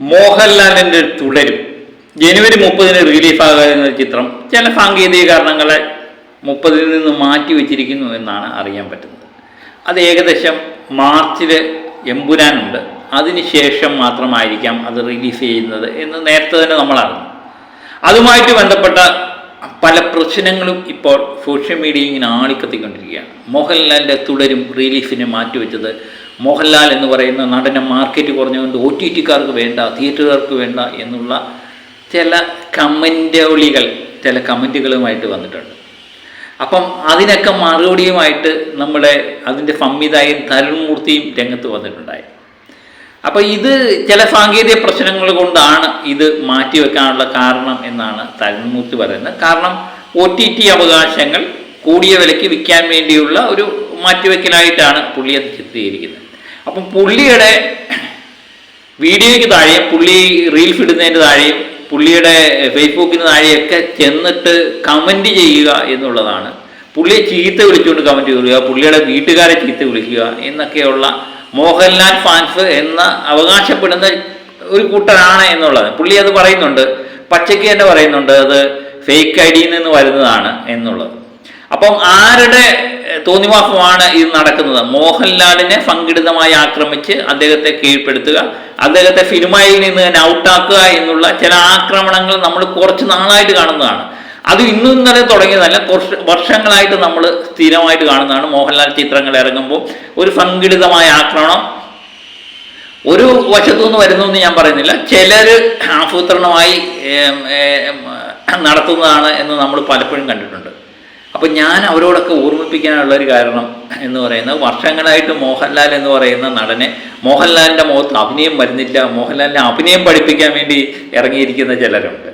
മോഹൻലാലിന്റെ തുടരും. ജനുവരി മുപ്പതിന് റിലീഫ് ആകുന്ന ചിത്രം ചില സാങ്കേതിക കാരണങ്ങളെ മുപ്പതിൽ നിന്ന് മാറ്റി വെച്ചിരിക്കുന്നു എന്നാണ് അറിയാൻ പറ്റുന്നത്. അത് ഏകദേശം മാർച്ചിൽ എമ്പുരാനുണ്ട്. അതിനുശേഷം മാത്രമായിരിക്കാം അത് റിലീസ് ചെയ്യുന്നത് എന്ന് നേരത്തെ തന്നെ നമ്മൾ അറിഞ്ഞു. അതുമായിട്ട് ബന്ധപ്പെട്ട പല പ്രശ്നങ്ങളും ഇപ്പോൾ സോഷ്യൽ മീഡിയ ഇങ്ങനെ ആളിക്കത്തിക്കൊണ്ടിരിക്കുകയാണ്. മോഹൻലാലിന്റെ തുടരും റിലീഫിനെ മാറ്റിവെച്ചത് മോഹൻലാൽ എന്ന് പറയുന്ന നടനെ മാർക്കറ്റ് കുറഞ്ഞുകൊണ്ട് ഒ ടി ടിക്കാർക്ക് വേണ്ട തിയേറ്ററുകാർക്ക് വേണ്ട എന്നുള്ള ചില കമന്റോളികൾ ചില കമന്റുകളുമായിട്ട് വന്നിട്ടുണ്ട്. അപ്പം അതിനൊക്കെ മറുപടിയുമായിട്ട് നമ്മുടെ അതിന്റെ സംവിധായകൻ തരുൺമൂർത്തിയും രംഗത്ത് വന്നിട്ടുണ്ടായി. അപ്പോൾ ഇത് ചില സാങ്കേതിക പ്രശ്നങ്ങൾ കൊണ്ടാണ് ഇത് മാറ്റിവെക്കാനുള്ള കാരണം എന്നാണ് തരുൺമൂർത്തി പറയുന്നത്. കാരണം ഒ ടി ടി അവകാശങ്ങൾ കൂടിയ വിലയ്ക്ക് വിൽക്കാൻ വേണ്ടിയുള്ള ഒരു മാറ്റിവെക്കലായിട്ടാണ് പുള്ളി അത് ചിത്രീകരിക്കുന്നത്. അപ്പം പുള്ളിയുടെ വീഡിയോയ്ക്ക് താഴെ പുള്ളി റീൽസ് ഇടുന്നതിന്റെ താഴെയും പുള്ളിയുടെ ഫേസ്ബുക്കിന് താഴെയൊക്കെ ചെന്നിട്ട് കമന്റ് ചെയ്യുക എന്നുള്ളതാണ്. പുള്ളിയെ ചീത്ത വിളിച്ചുകൊണ്ട് കമന്റ് ചെയ്യുക പുള്ളിയുടെ വീട്ടുകാരെ ചീത്ത വിളിക്കുക എന്നൊക്കെയുള്ള മോഹൻലാൽ ഫാൻസ് എന്ന അവകാശപ്പെടുന്ന ഒരു കൂട്ടരാണ് എന്നുള്ളത്. പുള്ളി അത് പറയുന്നുണ്ട്. പച്ചയ്ക്ക് തന്നെ പറയുന്നുണ്ട് അത് ഫേക്ക് ഐ ഡിയിൽ നിന്ന് വരുന്നതാണ് എന്നുള്ളത്. അപ്പം ആരുടെ തോന്നിവാസമാണ് ഇത് നടക്കുന്നത്? മോഹൻലാലിനെ സംഘടിതമായി ആക്രമിച്ച് അദ്ദേഹത്തെ കീഴ്പ്പെടുത്തുക അദ്ദേഹത്തെ സിനിമയിൽ നിന്ന് തന്നെ ഔട്ടാക്കുക എന്നുള്ള ചില ആക്രമണങ്ങൾ നമ്മൾ കുറച്ച് നാളായിട്ട് കാണുന്നതാണ്. അത് ഇന്നും ഇന്നലെ തുടങ്ങിയതല്ല കുറച്ച് വർഷങ്ങളായിട്ട് നമ്മൾ സ്ഥിരമായിട്ട് കാണുന്നതാണ് മോഹൻലാൽ ചിത്രങ്ങൾ ഇറങ്ങുമ്പോൾ. ഒരു സംഘടിതമായ ആക്രമണം. ഒരു വശത്തു നിന്ന് വരുന്നു എന്ന് ഞാൻ പറയുന്നില്ല. ചിലർ ആസൂത്രണമായി നടത്തുന്നതാണ് എന്ന് നമ്മൾ പലപ്പോഴും കണ്ടിട്ടുണ്ട്. അപ്പം ഞാൻ അവരോടൊക്കെ ഓർമ്മിപ്പിക്കാനുള്ള ഒരു കാരണം എന്ന് പറയുന്നത് വർഷങ്ങളായിട്ട് മോഹൻലാൽ എന്ന് പറയുന്ന നടനെ മോഹൻലാലിന്റെ മുഖത്ത് അഭിനയം വരുന്നില്ല മോഹൻലാലിനെ അഭിനയം പഠിപ്പിക്കാൻ വേണ്ടി ഇറങ്ങിയിരിക്കുന്ന ചിലരുണ്ട്.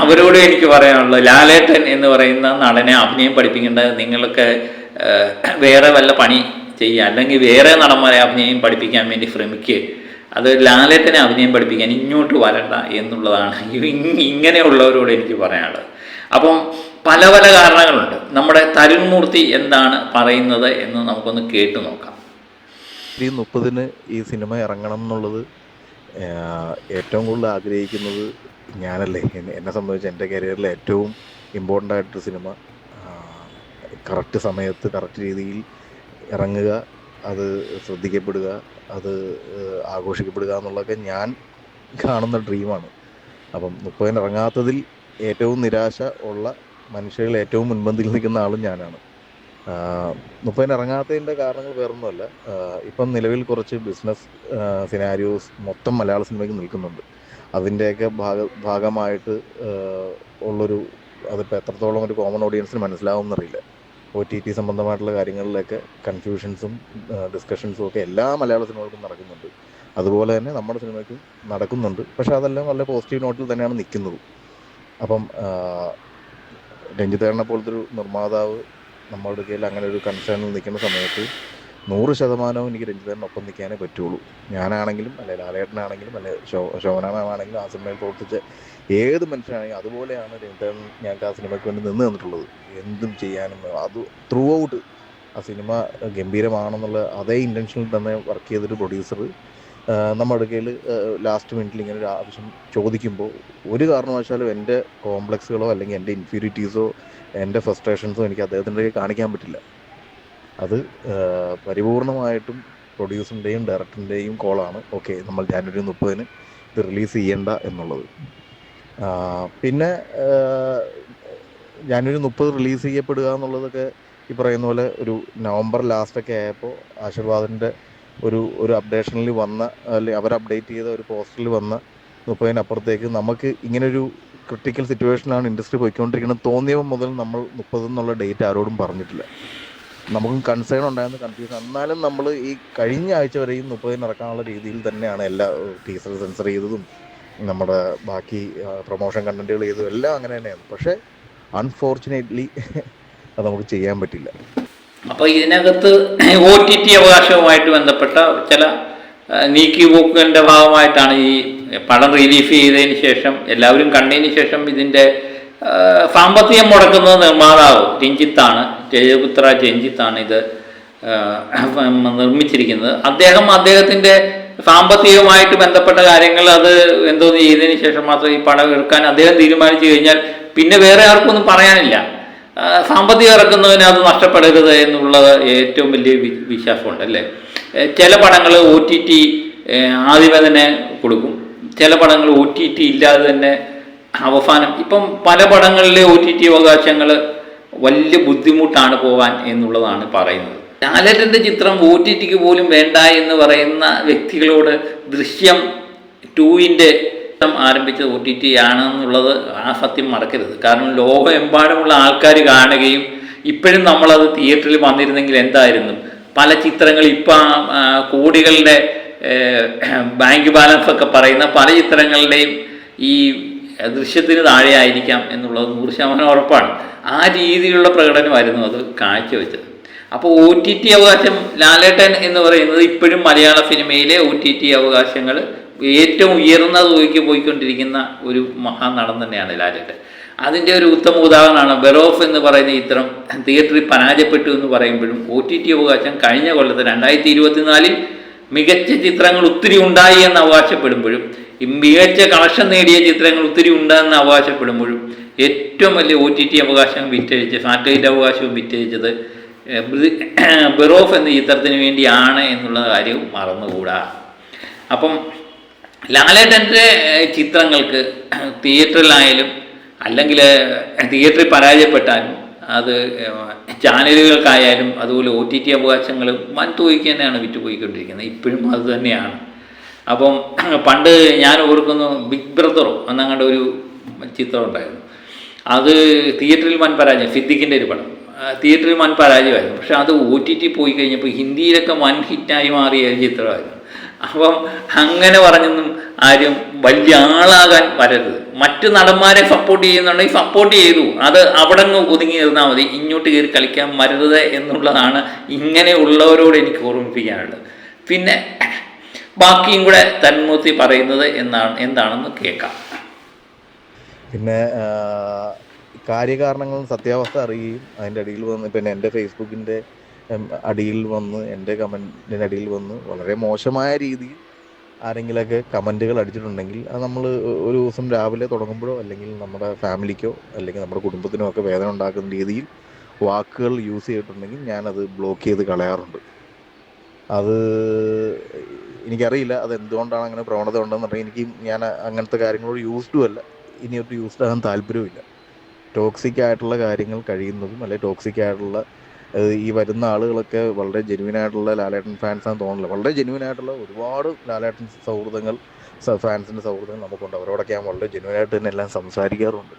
അവരോട് എനിക്ക് പറയാനുള്ളത് ലാലേട്ടൻ എന്ന് പറയുന്ന നടനെ അഭിനയം പഠിപ്പിക്കേണ്ടത് നിങ്ങൾക്ക് വേറെ വല്ല പണി ചെയ്യുക അല്ലെങ്കിൽ വേറെ നടന്മാരെ അഭിനയം പഠിപ്പിക്കാൻ വേണ്ടി ശ്രമിക്കുക. അത് ലാലേട്ടനെ അഭിനയം പഠിപ്പിക്കാൻ ഇങ്ങോട്ട് വരണ്ട എന്നുള്ളതാണ്. ഇങ്ങനെയുള്ളവരോട് എനിക്ക് പറയാനുള്ളത്. അപ്പം പല പല കാരണങ്ങളുണ്ട്. നമ്മുടെ തരുൺമൂർത്തി എന്താണ് പറയുന്നത് എന്ന് നമുക്കൊന്ന് കേട്ടു നോക്കാം. ഈ മുപ്പതിന് ഈ സിനിമ ഇറങ്ങണം എന്നുള്ളത് ഏറ്റവും കൂടുതൽ ആഗ്രഹിക്കുന്നത് ഞാനല്ലേ. എന്നെ സംബന്ധിച്ച് എന്റെ കരിയറിലെ ഏറ്റവും ഇമ്പോർട്ടന്റ് ആയിട്ടൊരു സിനിമ കറക്റ്റ് സമയത്ത് കറക്റ്റ് രീതിയിൽ ഇറങ്ങുക അത് ശ്രദ്ധിക്കപ്പെടുക അത് ആഘോഷിക്കപ്പെടുക എന്നുള്ളതൊക്കെ ഞാൻ കാണുന്ന ഡ്രീമാണ് അപ്പം മുപ്പതിന് ഇറങ്ങാത്തതിൽ ഏറ്റവും നിരാശ ഉള്ള മനുഷ്യരിൽ ഏറ്റവും മുൻപന്തിയിൽ നിൽക്കുന്ന ആളും ഞാനാണ്. മുപ്പതിന് ഇറങ്ങാത്തതിന്റെ കാരണങ്ങൾ വേറൊന്നുമല്ല. ഇപ്പം നിലവിൽ കുറച്ച് ബിസിനസ് സിനാരിയോസ് മൊത്തം മലയാള സിനിമയ്ക്ക് നിൽക്കുന്നുണ്ട്. അതിന്റെയൊക്കെ ഭാഗ ഭാഗമായിട്ട് ഉള്ളൊരു അതിപ്പോൾ എത്രത്തോളം ഒരു കോമൺ ഓഡിയൻസിന് മനസ്സിലാവുമെന്നറിയില്ല. ഒ ടി ടി സംബന്ധമായിട്ടുള്ള കാര്യങ്ങളിലൊക്കെ കൺഫ്യൂഷൻസും ഡിസ്കഷൻസും ഒക്കെ എല്ലാ മലയാള സിനിമകൾക്കും നടക്കുന്നുണ്ട്. അതുപോലെ തന്നെ നമ്മുടെ സിനിമയ്ക്കും നടക്കുന്നുണ്ട്. പക്ഷേ അതെല്ലാം വളരെ പോസിറ്റീവ് നോട്ടിൽ തന്നെയാണ് നിൽക്കുന്നത്. അപ്പം രഞ്ജിത്തേട്ടനെ പോലത്തെ ഒരു നിർമ്മാതാവ് നമ്മളുടെ കയ്യിൽ അങ്ങനെ ഒരു കൺസേണിൽ നിൽക്കുന്ന സമയത്ത് നൂറ് ശതമാനവും എനിക്ക് രഞ്ജിത്തേട്ടനൊപ്പം നിൽക്കാനേ പറ്റുള്ളൂ. ഞാനാണെങ്കിലും അല്ലെ ലാലേട്ടനാണെങ്കിലും അല്ലെ ശോ ശോഭനാണെങ്കിലും ആ സിനിമയിൽ പ്രവർത്തിച്ച ഏത് മനുഷ്യനാണെങ്കിലും അതുപോലെയാണ് രഞ്ജിത്തേട്ടൻ ഞങ്ങൾക്ക് ആ സിനിമയ്ക്ക് വേണ്ടി നിന്ന് തന്നിട്ടുള്ളത്. എന്തും ചെയ്യാനും അത് ത്രൂ ഔട്ട് ആ സിനിമ ഗംഭീരമാണെന്നുള്ള അതേ ഇന്റൻഷനിൽ തന്നെ വർക്ക് ചെയ്തൊരു പ്രൊഡ്യൂസർ നമ്മുടെ അടുക്കയിൽ ലാസ്റ്റ് മിനിറ്റിൽ ഇങ്ങനെ ഒരു ആവശ്യം ചോദിക്കുമ്പോൾ ഒരു കാരണവശാലും എന്റെ കോംപ്ലക്സുകളോ അല്ലെങ്കിൽ എന്റെ ഇൻഫ്യൂരിറ്റീസോ എന്റെ ഫ്രസ്ട്രേഷൻസോ എനിക്ക് അദ്ദേഹത്തിന്റെ കയ്യിൽ കാണിക്കാൻ പറ്റില്ല. അത് പരിപൂർണമായിട്ടും പ്രൊഡ്യൂസറിന്റെയും ഡയറക്ടറിന്റെയും കോളാണ് ഓക്കെ നമ്മൾ ജാനുവരി മുപ്പതിന് ഇത് റിലീസ് ചെയ്യേണ്ട എന്നുള്ളത്. പിന്നെ ജാനുവരി മുപ്പത് റിലീസ് ചെയ്യപ്പെടുക എന്നുള്ളതൊക്കെ ഈ പറയുന്ന പോലെ ഒരു നവംബർ ലാസ്റ്റൊക്കെ ആയപ്പോൾ ആശീർവാദിന്റെ ഒരു ഒരു അപ്ഡേഷനിൽ വന്ന അല്ലെങ്കിൽ അവർ അപ്ഡേറ്റ് ചെയ്ത ഒരു പോസ്റ്ററിൽ വന്ന മുപ്പതിനപ്പുറത്തേക്ക് നമുക്ക് ഇങ്ങനൊരു ക്രിട്ടിക്കൽ സിറ്റുവേഷനാണ് ഇൻഡസ്ട്രി പോയിക്കൊണ്ടിരിക്കുന്നത്. തോന്നിയവ മുതൽ നമ്മൾ മുപ്പത് എന്നുള്ള ഡേറ്റ് ആരോടും പറഞ്ഞിട്ടില്ല. നമുക്കും കൺസേൺ ഉണ്ടായിരുന്ന കൺഫ്യൂഷൻ എന്നാലും നമ്മൾ ഈ കഴിഞ്ഞ ആഴ്ച വരെയും മുപ്പതിന് ഇറക്കാനുള്ള രീതിയിൽ തന്നെയാണ് എല്ലാ ടീസർ സെൻസർ ചെയ്തതും നമ്മുടെ ബാക്കി പ്രൊമോഷൻ കണ്ടന്റുകൾ ചെയ്തതും എല്ലാം അങ്ങനെ തന്നെയാണ്. പക്ഷേ അൺഫോർച്ചുനേറ്റ്ലി അത് നമുക്ക് ചെയ്യാൻ പറ്റില്ല. അപ്പോൾ ഇതിനകത്ത് ഒ ടി ടി അവകാശവുമായിട്ട് ബന്ധപ്പെട്ട ചില നീക്കി നീക്കിപോക്കലിന്റെ ഭാഗമായിട്ടാണ് ഈ പണം റിലീഫ് ചെയ്തതിന് ശേഷം എല്ലാവരും കണ്ടതിന് ശേഷം ഇതിന്റെ സാമ്പത്തികം മുടക്കുന്നത് നിർമ്മാതാവ് രഞ്ജിത്താണ് ജയപുത്ര രഞ്ജിത്താണ് ഇത് നിർമ്മിച്ചിരിക്കുന്നത്. അദ്ദേഹം അദ്ദേഹത്തിന്റെ സാമ്പത്തികമായിട്ട് ബന്ധപ്പെട്ട കാര്യങ്ങൾ അത് എന്തോന്ന് ചെയ്തതിന് ശേഷം മാത്രം ഈ പണം എടുക്കാൻ അദ്ദേഹം തീരുമാനിച്ചു കഴിഞ്ഞാൽ പിന്നെ വേറെ ആർക്കൊന്നും പറയാനില്ല. സാമ്പത്തികം ഇറക്കുന്നതിന് അത് നഷ്ടപ്പെടരുത് എന്നുള്ളത് ഏറ്റവും വലിയ വിശ്വാസമുണ്ട് അല്ലേ? ചില പടങ്ങൾ ഒ ടി ടി ആദ്യമേ തന്നെ കൊടുക്കും. ചില പടങ്ങൾ ഒ ടി ടി ഇല്ലാതെ തന്നെ അവസാനം ഇപ്പം പല പടങ്ങളിലെ ഒ ടി ടി അവകാശങ്ങൾ വലിയ ബുദ്ധിമുട്ടാണ് പോകാൻ എന്നുള്ളതാണ് പറയുന്നത്. ലാലേട്ടന്റെ ചിത്രം ഒ ടി ടിക്ക് പോലും വേണ്ട എന്ന് പറയുന്ന വ്യക്തികളോട് ദൃശ്യം ടൂവിന്റെ ആരംഭിച്ചത് ഒ ടി ടി ആണെന്നുള്ളത് ആ സത്യം മറക്കരുത്. കാരണം ലോകമെമ്പാടുമുള്ള ആൾക്കാർ കാണുകയും ഇപ്പോഴും നമ്മളത് തിയേറ്ററിൽ വന്നിരുന്നെങ്കിൽ എന്തായിരുന്നു? പല ചിത്രങ്ങൾ ഇപ്പം കോടികളുടെ ബാങ്ക് ബാലൻസ് ഒക്കെ പറയുന്ന പല ചിത്രങ്ങളുടെയും ഈ ദൃശ്യത്തിന് താഴെ ആയിരിക്കാം എന്നുള്ളത് നൂറ് ശതമാനം ഉറപ്പാണ്. ആ രീതിയിലുള്ള പ്രകടനമായിരുന്നു അത് കാഴ്ചവെച്ചത്. അപ്പോൾ ഒ ടി ടി അവകാശം ലാലേട്ടൻ എന്ന് പറയുന്നത് ഇപ്പോഴും മലയാള സിനിമയിലെ ഒ ടി ടി അവകാശങ്ങൾ ഏറ്റവും ഉയർന്ന തുകയ്ക്ക് പോയിക്കൊണ്ടിരിക്കുന്ന ഒരു മഹാ നടൻ തന്നെയാണ് ലാലേട്ടൻ. അതിന്റെ ഒരു ഉത്തമ ഉദാഹരണമാണ് ബെറോഫ് എന്ന് പറയുന്ന ചിത്രം തിയേറ്ററിൽ പരാജയപ്പെട്ടു എന്ന് പറയുമ്പോഴും ഒ ടി ടി അവകാശം കഴിഞ്ഞ കൊല്ലത്ത് രണ്ടായിരത്തി ഇരുപത്തിനാലിൽ മികച്ച ചിത്രങ്ങൾ ഒത്തിരി ഉണ്ടായി എന്ന് അവകാശപ്പെടുമ്പോഴും മികച്ച കളക്ഷൻ നേടിയ ചിത്രങ്ങൾ ഒത്തിരി ഉണ്ടെന്ന് അവകാശപ്പെടുമ്പോഴും ഏറ്റവും വലിയ ഒ ടി ടി അവകാശം വിറ്റഴിച്ച് സാറ്റലൈറ്റ് അവകാശവും വിറ്റഴിച്ചത് ബെറോഫ് എന്ന ചിത്രത്തിന് വേണ്ടിയാണ് എന്നുള്ള കാര്യവും മറന്നുകൂടാ. അപ്പം ലാലേട്ടന്റെ ചിത്രങ്ങൾക്ക് തിയേറ്ററിലായാലും അല്ലെങ്കിൽ തിയേറ്ററിൽ പരാജയപ്പെട്ടാലും അത് ചാനലുകൾക്കായാലും അതുപോലെ ഒ ടി ടി അവകാശങ്ങൾ വൻതുകയ്ക്ക് തന്നെയാണ് വിറ്റുപോയിക്കൊണ്ടിരിക്കുന്നത്. ഇപ്പോഴും അത് തന്നെയാണ്. അപ്പം പണ്ട് ഞാൻ ഓർക്കുന്നു ബിഗ് ബ്രദറോ എന്നങ്ങടെ ഒരു ചിത്രം ഉണ്ടായിരുന്നു. അത് തിയേറ്ററിൽ വൻ പരാജയം സിദ്ദിഖിന്റെ ഒരു പടം. തിയേറ്ററിൽ വൻ പരാജയമായിരുന്നു. പക്ഷേ അത് ഒ ടി ടി പോയി കഴിഞ്ഞപ്പോൾ ഹിന്ദിയിലൊക്കെ വൻ ഹിറ്റായി മാറിയ ഒരു ചിത്രമായിരുന്നു. അപ്പം അങ്ങനെ പറഞ്ഞൊന്നും ആരും വലിയ ആളാകാൻ വരരുത്. മറ്റു നടന്മാരെ സപ്പോർട്ട് ചെയ്യുന്നുണ്ടെങ്കിൽ സപ്പോർട്ട് ചെയ്തു. അത് അവിടെ നിന്ന് ഒതുങ്ങി നിന്നാൽ മതി. ഇങ്ങോട്ട് കയറി കളിക്കാൻ വരരുത് എന്നുള്ളതാണ് ഇങ്ങനെയുള്ളവരോട് എനിക്ക് ഓർമ്മിപ്പിക്കാനുള്ളത്. പിന്നെ ബാക്കിയും കൂടെ തന്മൂർത്തി പറയുന്നത് എന്നാണ് എന്താണെന്ന് കേൾക്കാം. പിന്നെ കാര്യകാരണങ്ങളും സത്യാവസ്ഥ അറിയുകയും അതിന്റെ അടിയിൽ വന്ന് പിന്നെ എന്റെ ഫേസ്ബുക്കിന്റെ അടിയിൽ വന്ന് എന്റെ കമന്റിന്റെ അടിയിൽ വന്ന് വളരെ മോശമായ രീതിയിൽ ആരെങ്കിലൊക്കെ കമന്റുകൾ അടിച്ചിട്ടുണ്ടെങ്കിൽ അത് നമ്മൾ ഒരു ദിവസം രാവിലെ തുടങ്ങുമ്പോഴോ അല്ലെങ്കിൽ നമ്മുടെ ഫാമിലിക്കോ അല്ലെങ്കിൽ നമ്മുടെ കുടുംബത്തിനോ ഒക്കെ വേദന ഉണ്ടാക്കുന്ന രീതിയിൽ വാക്കുകൾ യൂസ് ചെയ്തിട്ടുണ്ടെങ്കിൽ ഞാനത് ബ്ലോക്ക് ചെയ്ത് കളയാറുണ്ട്. അത് എനിക്കറിയില്ല അത് എന്തുകൊണ്ടാണ് അങ്ങനെ പ്രവണത ഉണ്ടെന്നുണ്ടെങ്കിൽ എനിക്ക് ഞാൻ അങ്ങനത്തെ കാര്യങ്ങളോട് യൂസ്ഡും അല്ല. ഇനി ഇനിയൊട്ട് യൂസ്ഡ് ആകാൻ താല്പര്യവുമില്ല. ടോക്സിക് ആയിട്ടുള്ള കാര്യങ്ങൾ കഴിയുന്നതും അല്ലെങ്കിൽ ടോക്സിക് ആയിട്ടുള്ള ഈ വരുന്ന ആളുകളൊക്കെ വളരെ ജെനുവിൻ ആയിട്ടുള്ള ലാലേട്ടൻ ഫാൻസ് ആണെന്ന് തോന്നില്ല വളരെ ജെനുവിൻ ആയിട്ടുള്ള ഒരുപാട് ലാലേട്ടൻ സൗഹൃദങ്ങൾ ഫാൻസിന്റെ സൗഹൃദങ്ങൾ നമുക്കുണ്ട്. അവരോടൊക്കെ ഞാൻ വളരെ ജെനുവിൻ ആയിട്ട് തന്നെ എല്ലാം സംസാരിക്കാറുണ്ട്.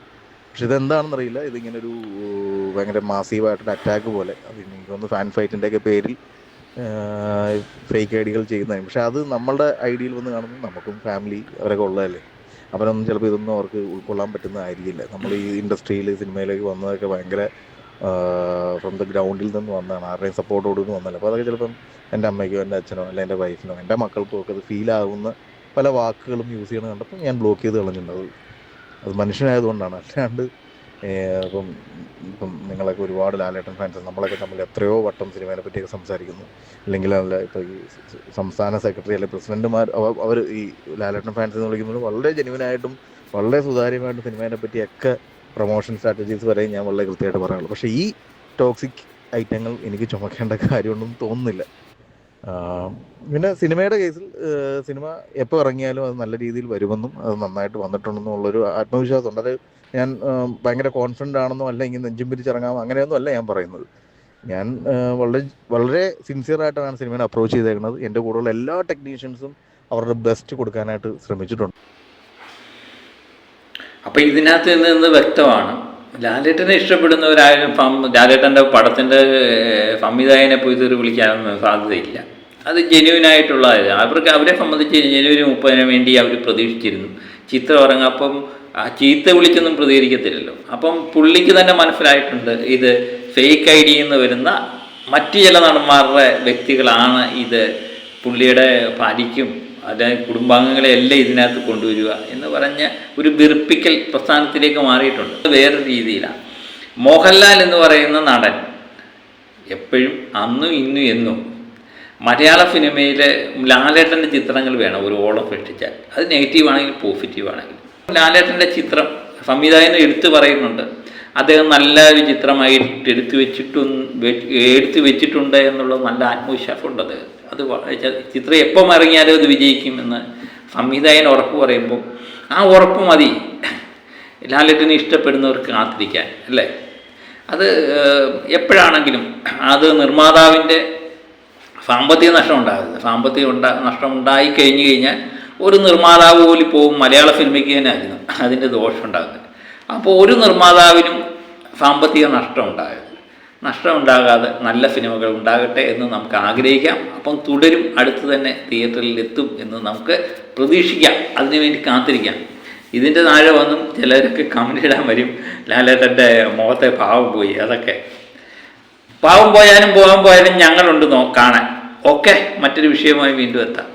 പക്ഷെ ഇതെന്താണെന്നറിയില്ല. ഇതിങ്ങനെ ഒരു ഭയങ്കര മാസീവായിട്ടൊരു അറ്റാക്ക് പോലെ. അത് എനിക്ക് ഫാൻ ഫൈറ്റിന്റെ ഒക്കെ പേരിൽ ഫേക്ക് ഐഡികൾ ചെയ്യുന്നതായി പക്ഷെ അത് നമ്മളുടെ ഐഡിയയിൽ വന്ന് കാണുമ്പോൾ നമുക്കും ഫാമിലി അവരൊക്കെ ഉള്ളതല്ലേ? അവരൊന്നും ചിലപ്പോൾ ഇതൊന്നും അവർക്ക് ഉൾക്കൊള്ളാൻ പറ്റുന്നതായിരിക്കില്ല. നമ്മൾ ഈ ഇൻഡസ്ട്രിയിൽ സിനിമയിലേക്ക് വന്നതൊക്കെ ഭയങ്കര ഫ്രം ദ ഗ്രൗണ്ടിൽ നിന്ന് വന്നതാണ്. ആരുടെയും സപ്പോർട്ടോട് നിന്ന് വന്നല്ല. അപ്പോൾ അതൊക്കെ ചിലപ്പം എന്റെ അമ്മയ്ക്കോ എന്റെ അച്ഛനോ അല്ലെങ്കിൽ എന്റെ വൈഫിനോ എന്റെ മക്കൾക്കോ ഒക്കെ അത് ഫീലാകുന്ന പല വാക്കുകളും യൂസ് ചെയ്യണ കണ്ടപ്പോൾ ഞാൻ ബ്ലോക്ക് ചെയ്ത് കളഞ്ഞിട്ടുണ്ട്. അത് അത് മനുഷ്യനായതുകൊണ്ടാണ്. അല്ലാണ്ട് ഇപ്പം ഇപ്പം നിങ്ങളൊക്കെ ഒരുപാട് ലാലേട്ടൻ ഫാൻസ് നമ്മളൊക്കെ തമ്മിൽ എത്രയോ വട്ടം സിനിമയെ പറ്റിയൊക്കെ സംസാരിക്കുന്നു. അല്ലെങ്കിൽ അല്ല ഇപ്പോൾ ഈ സംസ്ഥാന സെക്രട്ടറി അല്ലെങ്കിൽ പ്രസിഡന്റുമാർ അവർ ഈ ലാലേട്ടൻ ഫാൻസ് എന്ന് വിളിക്കുന്നത് വളരെ ജെനുവിനായിട്ടും വളരെ സുതാര്യമായിട്ടും സിനിമയെ പറ്റിയൊക്കെ പ്രൊമോഷൻ സ്ട്രാറ്റജീസ് വരെ ഞാൻ വളരെ കൃത്യമായിട്ട് പറയാനുള്ളൂ. പക്ഷേ ഈ ടോക്സിക് ഐറ്റങ്ങൾ എനിക്ക് ചുമക്കേണ്ട കാര്യമൊന്നും തോന്നുന്നില്ല. പിന്നെ സിനിമയുടെ കേസിൽ സിനിമ എപ്പോൾ ഇറങ്ങിയാലും അത് നല്ല രീതിയിൽ വരുമെന്നും അത് നന്നായിട്ട് വന്നിട്ടുണ്ടെന്നും ഉള്ളൊരു ആത്മവിശ്വാസമുണ്ട്. അത് ഞാൻ ഭയങ്കര കോൺഫിഡന്റ് ആണെന്നോ അല്ലെങ്കിൽ നെഞ്ചും പിരിച്ചിറങ്ങാം അങ്ങനെയൊന്നും അല്ല ഞാൻ പറയുന്നത്. ഞാൻ വളരെ വളരെ സിൻസിയർ ആയിട്ടാണ് സിനിമയെ അപ്രോച്ച് ചെയ്തേക്കുന്നത്. എന്റെ കൂടെയുള്ള എല്ലാ ടെക്നീഷ്യൻസും അവരുടെ ബെസ്റ്റ് കൊടുക്കാനായിട്ട് ശ്രമിച്ചിട്ടുണ്ട്. അപ്പം ഇതിനകത്ത് നിന്ന് വ്യക്തമാണ്. ലാലേട്ടനെ ഇഷ്ടപ്പെടുന്നവരായാലും ഫം ലാലേട്ടന്റെ പടത്തിന്റെ സംവിധായകനെ പോയി തീർ വിളിക്കാനൊന്നും സാധ്യതയില്ല. അത് ജെന്യൂൻ ആയിട്ടുള്ള അവർക്ക് അവരെ സംബന്ധിച്ച് ജനുവരി മുപ്പതിന് വേണ്ടി അവർ പ്രതീക്ഷിച്ചിരുന്നു. ചിത്രം ഇറങ്ങപ്പം ആ ചീത്ത വിളിച്ചൊന്നും പ്രതികരിക്കത്തില്ലല്ലോ. അപ്പം പുള്ളിക്ക് തന്നെ മനസ്സിലായിട്ടുണ്ട് ഇത് ഫേക്ക് ഐ ഡി എന്ന് വരുന്ന മറ്റു ചില നടന്മാരുടെ വ്യക്തികളാണ് ഇത് പുള്ളിയുടെ ഭാര്യയ്ക്കും അതായത് കുടുംബാംഗങ്ങളെ എല്ലാം ഇതിനകത്ത് കൊണ്ടുവരിക എന്ന് പറഞ്ഞ ഒരു വെറുപ്പിക്കൽ പ്രസ്ഥാനത്തിലേക്ക് മാറിയിട്ടുണ്ട്. വേറെ രീതിയിലാണ്. മോഹൻലാൽ എന്ന് പറയുന്ന നടൻ എപ്പോഴും അന്നും ഇന്നും എന്നും മലയാള സിനിമയിലെ ലാലേട്ടന്റെ ചിത്രങ്ങൾ വേണം ഒരു ഓളം സൃഷ്ടിച്ചാൽ. അത് നെഗറ്റീവ് ആണെങ്കിലും പോസിറ്റീവ് ആണെങ്കിലും ലാലേട്ടന്റെ ചിത്രം സംവിധായകൻ എടുത്തു പറയുന്നുണ്ട്. അദ്ദേഹം നല്ല ഒരു ചിത്രമായിട്ട് എടുത്തു വെച്ചിട്ടും എടുത്തു വെച്ചിട്ടുണ്ട് എന്നുള്ള നല്ല ആത്മവിശ്വാസമുണ്ട് അദ്ദേഹം അത് ചിത്രം എപ്പം ഇറങ്ങിയാലും അത് വിജയിക്കുമെന്ന് സംവിധായകൻ ഉറപ്പ് പറയുമ്പോൾ ആ ഉറപ്പ് മതി. ലാലേട്ടനെ ഇഷ്ടപ്പെടുന്നവർക്ക് കാത്തിരിക്കാൻ അല്ലേ? അത് എപ്പോഴാണെങ്കിലും അത് നിർമ്മാതാവിന്റെ സാമ്പത്തിക നഷ്ടം ഉണ്ടാകുന്നത് സാമ്പത്തിക ഉണ്ടാ നഷ്ടം ഉണ്ടായി കഴിഞ്ഞു കഴിഞ്ഞാൽ ഒരു നിർമ്മാതാവ് പോലും പോകും മലയാള സിനിമയ്ക്ക് തന്നെ ആയിരുന്നു അതിന്റെ ദോഷം ഉണ്ടാകുന്നത് അപ്പോൾ ഒരു നിർമ്മാതാവിനും സാമ്പത്തിക നഷ്ടം ഉണ്ടാകരുത്. നഷ്ടം ഉണ്ടാകാതെ നല്ല സിനിമകൾ ഉണ്ടാകട്ടെ എന്ന് നമുക്ക് ആഗ്രഹിക്കാം. അപ്പം തുടരും. അടുത്ത് തന്നെ തിയേറ്ററിൽ എത്തും എന്ന് നമുക്ക് പ്രതീക്ഷിക്കാം. അതിനുവേണ്ടി കാത്തിരിക്കാം. ഇതിന്റെ താഴെ വന്നും ചിലരൊക്കെ കമന്റ് ഇടാൻ വരും. ലാലേട്ടന്റെ മുഖത്തെ പാവം പോയി. അതൊക്കെ. പാവം പോയാലും പോകാൻ പോയാലും ഞങ്ങളുണ്ട് നോ കാണാൻ. ഓക്കെ. മറ്റൊരു വിഷയമായി വീണ്ടും എത്താം.